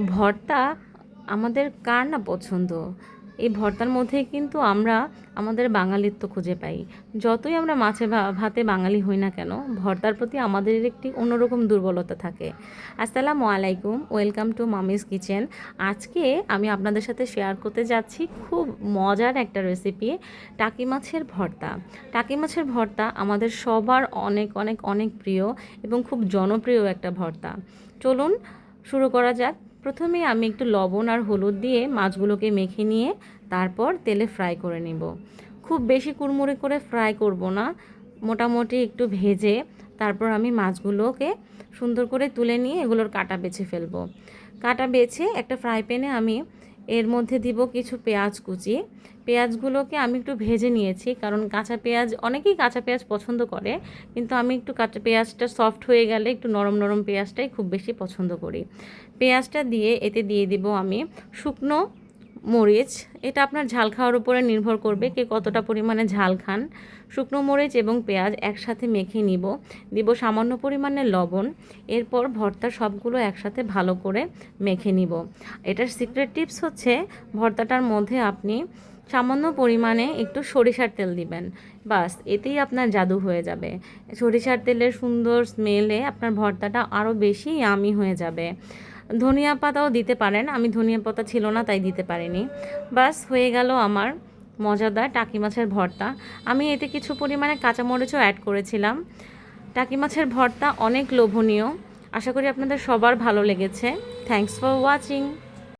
ভর্তা আমাদের কার না পছন্দ? এই ভর্তার মধ্যে কিন্তু আমরা, আমাদের বাঙালিত্ব খুঁজে পাই। যতই আমরা মাছে ভাতে বাঙালি হই না কেন, ভর্তার প্রতি আমাদের একটি অন্যরকম দুর্বলতা থাকে। আসসালামু আলাইকুম, ওয়েলকাম টু মামিস কিচেন। আজকে আমি আপনাদের সাথে শেয়ার করতে যাচ্ছি খুব মজার একটা রেসিপি, টাকি মাছের ভর্তা। টাকি মাছের ভর্তা আমাদের সবার অনেক অনেক অনেক প্রিয় এবং খুব জনপ্রিয় একটা ভর্তা। চলুন শুরু করা যাক। প্রথমে আমি একটু লবণ আর হলুদ দিয়ে মাছগুলোকে মেখে নিয়ে তারপর তেলে ফ্রাই করে নেব। খুব বেশি কুড়মুড়ে করে ফ্রাই করব না, মোটামুটি একটু ভেজে তারপর আমি মাছগুলোকে সুন্দর করে তুলে নিয়ে এগুলোর কাটা বেছে ফেলব। কাটা বেছে একটা ফ্রাই প্যানে আমি এর মধ্যে দিব কিছু পেঁয়াজ কুচি। পেঁয়াজগুলোকে আমি একটু ভেজে নিয়েছি, কারণ কাঁচা পেঁয়াজ, অনেকেই কাঁচা পেঁয়াজ পছন্দ করে, কিন্তু আমি একটু কাঁচা পেঁয়াজটা সফট হয়ে গেলে একটু নরম নরম পেঁয়াজটাই খুব বেশি পছন্দ করি। পেঁয়াজটা দিয়ে এতে দিয়ে দিব আমি শুকনো মরিচ, এটা আপনার ঝাল খাওয়ার উপরে নির্ভর করবে কে কতটা পরিমাণে ঝাল খান। শুকনো মরিচ এবং পেঁয়াজ একসাথে মেখে নিব। দিব সামান্য পরিমাণে লবণ। এরপর ভর্তা সবগুলো একসাথে ভালো করে মেখে নিব। এটার সিক্রেট টিপস হচ্ছে, ভর্তাটার মধ্যে আপনি সামান্য পরিমাণে একটু সরিষার তেল দিবেন। বাস, এতেই আপনার জাদু হয়ে যাবে। সরিষার তেলের সুন্দর স্মেলে আপনার ভর্তাটা আরও বেশি আমি হয়ে যাবে। ধনিয়া পাতাও দিতে পারেন। আমি ধনিয়া পাতা ছিল না, তাই দিতে পারিনি। বাস, হয়ে গেল আমার মজাদার টাকি মাছের ভর্তা। আমি এতে কিছু পরিমাণে কাঁচামরিচও অ্যাড করেছিলাম। টাকি মাছের ভর্তা অনেক লোভনীয়। আশা করি আপনাদের সবার ভালো লেগেছে। Thanks for watching